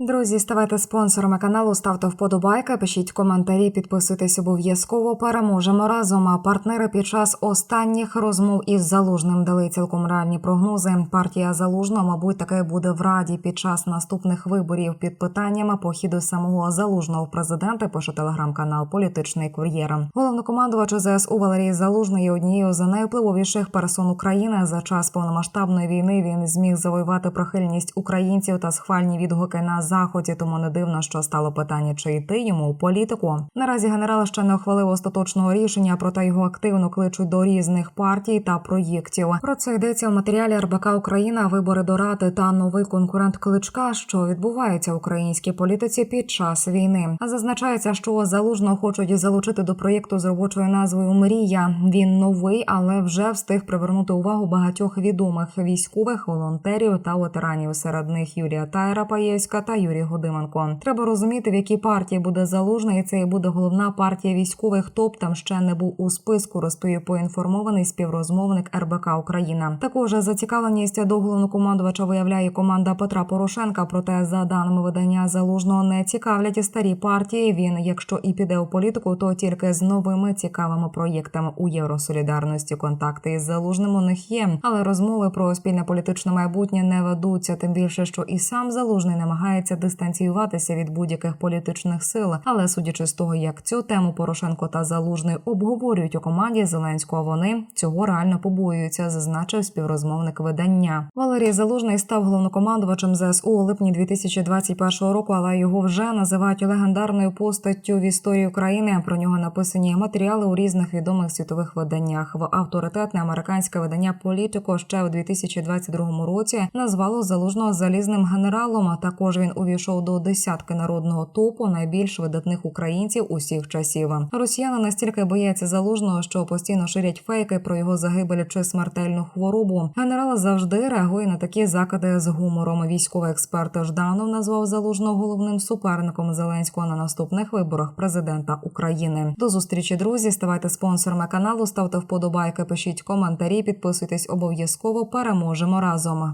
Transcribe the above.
Друзі, ставайте спонсорами каналу, ставте вподобайки, пишіть коментарі, підписуйтесь обов'язково. Переможемо разом. А партнери під час останніх розмов із залужним дали цілком реальні прогнози. Партія залужного, мабуть, таки буде в раді під час наступних виборів під питаннями похіду самого залужного в президенти. Пише телеграм-канал Політичний кур'єр. Головнокомандувач ЗСУ Валерій Залужний є однією з найвпливовіших персон України. За час повномасштабної війни він зміг завоювати прихильність українців та схвальні відгуки на заході. Тому не дивно, що стало питання, чи йти йому у політику. Наразі генерал ще не ухвалив остаточного рішення, проте його активно кличуть до різних партій та проєктів. Про це йдеться в матеріалі РБК Україна, вибори до ради та новий конкурент кличка, що відбувається в українській політиці під час війни. Зазначається, що залужно хочуть залучити до проєкту з робочою назвою Мрія. Він новий, але вже встиг привернути увагу багатьох відомих військових, волонтерів та ветеранів. Серед них Юрія Тайра Паєвська та Юрій Годименко. Треба розуміти, в якій партії буде залужний. і Це і буде головна партія військових. Хто б там ще не був у списку, розповів поінформований співрозмовник РБК Україна. Також зацікавленість до головнокомандувача виявляє команда Петра Порошенка. Проте, за даними видання залужного, не цікавлять старі партії. Він, якщо і піде у політику, то тільки з новими цікавими проєктами у Євросолідарності. Контакти із залужним у них є, але розмови про спільне політичне майбутнє не ведуться. Тим більше, що і сам залужний намагається дистанціюватися від будь-яких політичних сил. Але судячи з того, як цю тему Порошенко та Залужний обговорюють у команді Зеленського, вони цього реально побоюються, зазначив співрозмовник видання. Валерій Залужний став головнокомандувачем ЗСУ у липні 2021 року, але його вже називають легендарною постаттю в історії України. Про нього написані матеріали у різних відомих світових виданнях. В авторитетне американське видання Політико ще у 2022 році назвало залужного залізним генералом. Також він увійшов до десятки народного топу найбільш видатних українців усіх часів. Росіяни настільки бояться залужного, що постійно ширять фейки про його загибель чи смертельну хворобу. Генерал завжди реагує на такі закиди з гумором. Військовий експерт Жданов назвав залужного головним суперником Зеленського на наступних виборах президента України. До зустрічі, друзі. Ставайте спонсорами каналу, ставте вподобайки, пишіть коментарі, підписуйтесь обов'язково. Переможемо разом.